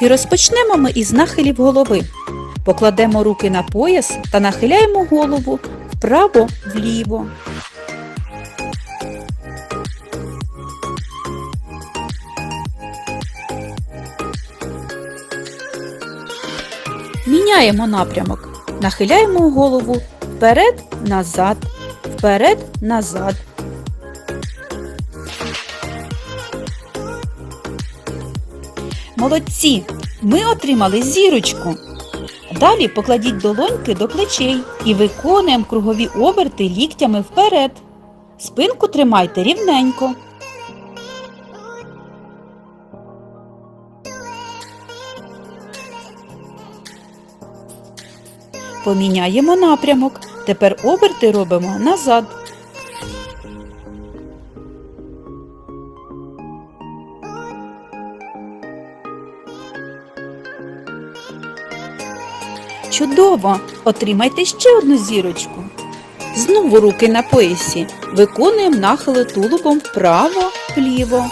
І розпочнемо ми із нахилів голови. Покладемо руки на пояс та нахиляємо голову вправо-вліво. Міняємо напрямок. Нахиляємо голову вперед, назад, Молодці! Ми отримали зірочку. Далі покладіть долоньки до плечей і виконуємо кругові оберти ліктями вперед. Спинку тримайте рівненько. Поміняємо напрямок. Тепер оберти робимо назад. Чудово! Отримайте ще одну зірочку. Знову руки на поясі. Виконуємо нахили тулубом вправо, вліво,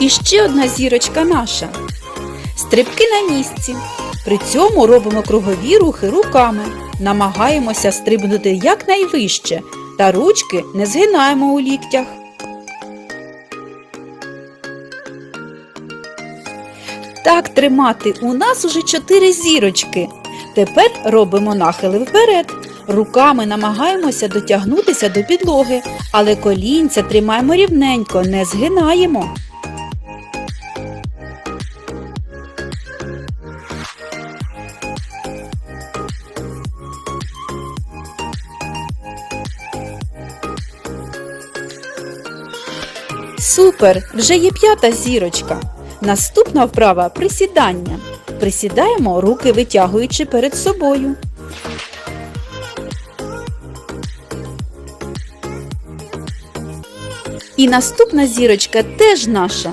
І ще одна зірочка наша. Стрибки на місці. При цьому робимо кругові рухи руками. Намагаємося стрибнути якнайвище та ручки не згинаємо у ліктях. Так тримати у нас уже чотири зірочки. Тепер робимо нахили вперед. Руками намагаємося дотягнутися до підлоги, але колінця тримаємо рівненько, не згинаємо. Супер! Вже є п'ята зірочка. Наступна вправа присідання. Присідаємо, руки витягуючи перед собою. І наступна зірочка теж наша.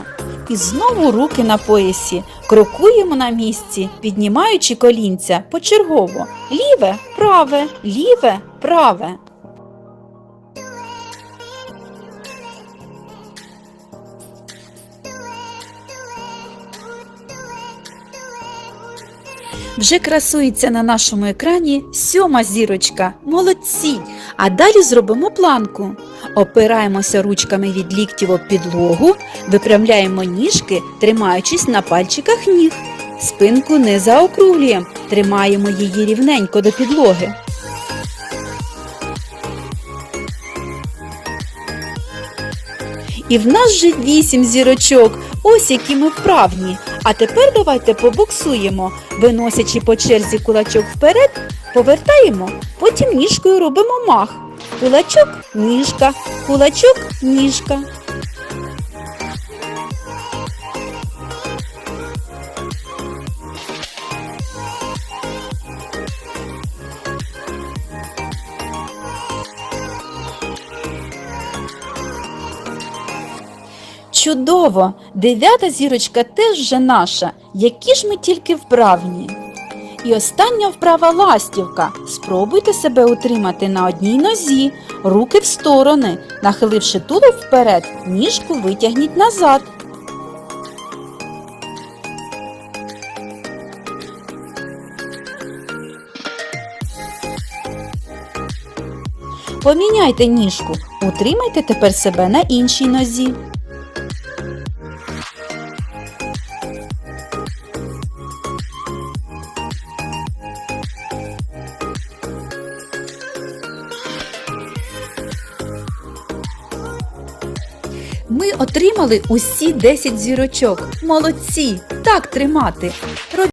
І знову руки на поясі. Крокуємо на місці, піднімаючи колінця почергово. Ліве, праве, ліве, праве. Вже красується на нашому екрані сьома зірочка. Молодці! А далі зробимо планку. Опираємося ручками від ліктів об підлогу, випрямляємо ніжки, тримаючись на пальчиках ніг. Спинку не заокруглюємо, тримаємо її рівненько до підлоги. І в нас вже вісім зірочок. Ось які ми вправні. А тепер давайте побоксуємо, виносячи по черзі кулачок вперед, повертаємо, потім ніжкою робимо мах. Кулачок ніжка, кулачок ніжка. Чудово! Дев'ята зірочка теж вже наша. Які ж ми тільки вправні. І остання вправа ластівка. Спробуйте себе утримати на одній нозі, руки в сторони, нахиливши тулуб вперед, ніжку витягніть назад. Поміняйте ніжку, утримайте тепер себе на іншій нозі. Ми отримали усі 10 зірочок. Молодці! Так тримати.